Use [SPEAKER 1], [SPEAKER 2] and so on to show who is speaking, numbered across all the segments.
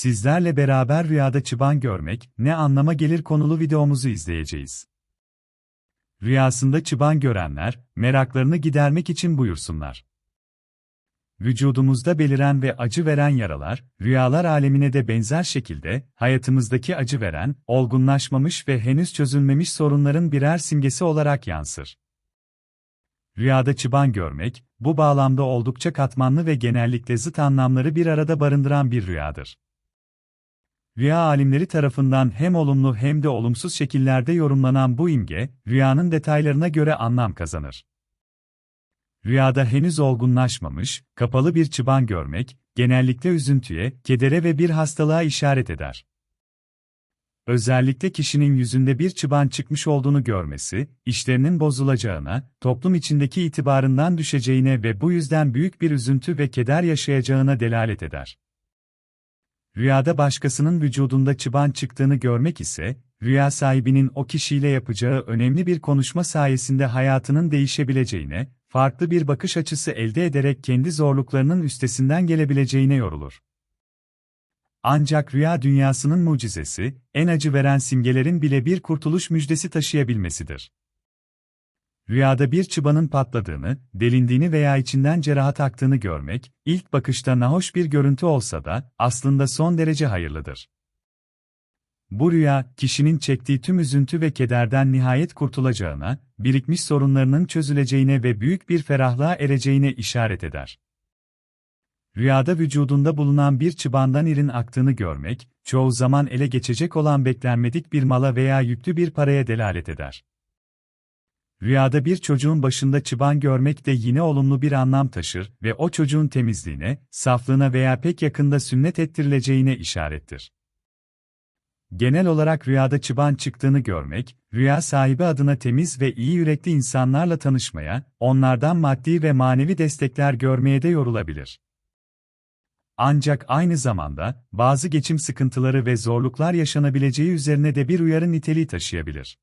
[SPEAKER 1] sizlerle beraber rüyada çıban görmek ne anlama gelir konulu videomuzu izleyeceğiz. Rüyasında çıban görenler, meraklarını gidermek için buyursunlar. Vücudumuzda beliren ve acı veren yaralar, rüyalar alemine de benzer şekilde, hayatımızdaki acı veren, olgunlaşmamış ve henüz çözülmemiş sorunların birer simgesi olarak yansır. Rüyada çıban görmek, bu bağlamda oldukça katmanlı ve genellikle zıt anlamları bir arada barındıran bir rüyadır. Rüya alimleri tarafından hem olumlu hem de olumsuz şekillerde yorumlanan bu imge, rüyanın detaylarına göre anlam kazanır. Rüyada henüz olgunlaşmamış, kapalı bir çıban görmek, genellikle üzüntüye, kedere ve bir hastalığa işaret eder. Özellikle kişinin yüzünde bir çıban çıkmış olduğunu görmesi, işlerinin bozulacağına, toplum içindeki itibarından düşeceğine ve bu yüzden büyük bir üzüntü ve keder yaşayacağına delalet eder. Rüyada başkasının vücudunda çıban çıktığını görmek ise, rüya sahibinin o kişiyle yapacağı önemli bir konuşma sayesinde hayatının değişebileceğine, farklı bir bakış açısı elde ederek kendi zorluklarının üstesinden gelebileceğine yorulur. Ancak rüya dünyasının mucizesi, en acı veren simgelerin bile bir kurtuluş müjdesi taşıyabilmesidir. Rüyada bir çıbanın patladığını, delindiğini veya içinden cerahat aktığını görmek, ilk bakışta nahoş bir görüntü olsa da, aslında son derece hayırlıdır. Bu rüya, kişinin çektiği tüm üzüntü ve kederden nihayet kurtulacağına, birikmiş sorunlarının çözüleceğine ve büyük bir ferahlığa ereceğine işaret eder. Rüyada vücudunda bulunan bir çıbandan irin aktığını görmek, çoğu zaman ele geçecek olan beklenmedik bir mala veya yüklü bir paraya delalet eder. Rüyada bir çocuğun başında çıban görmek de yine olumlu bir anlam taşır ve o çocuğun temizliğine, saflığına veya pek yakında sünnet ettirileceğine işarettir. Genel olarak rüyada çıban çıktığını görmek, rüya sahibi adına temiz ve iyi yürekli insanlarla tanışmaya, onlardan maddi ve manevi destekler görmeye de yorulabilir. Ancak aynı zamanda, bazı geçim sıkıntıları ve zorluklar yaşanabileceği üzerine de bir uyarı niteliği taşıyabilir.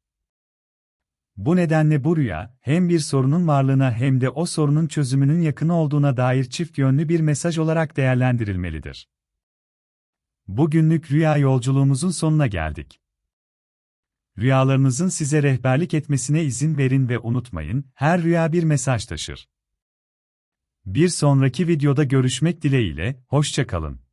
[SPEAKER 1] Bu nedenle bu rüya, hem bir sorunun varlığına hem de o sorunun çözümünün yakını olduğuna dair çift yönlü bir mesaj olarak değerlendirilmelidir. Bugünlük rüya yolculuğumuzun sonuna geldik. Rüyalarınızın size rehberlik etmesine izin verin ve unutmayın, her rüya bir mesaj taşır. Bir sonraki videoda görüşmek dileğiyle, hoşça kalın.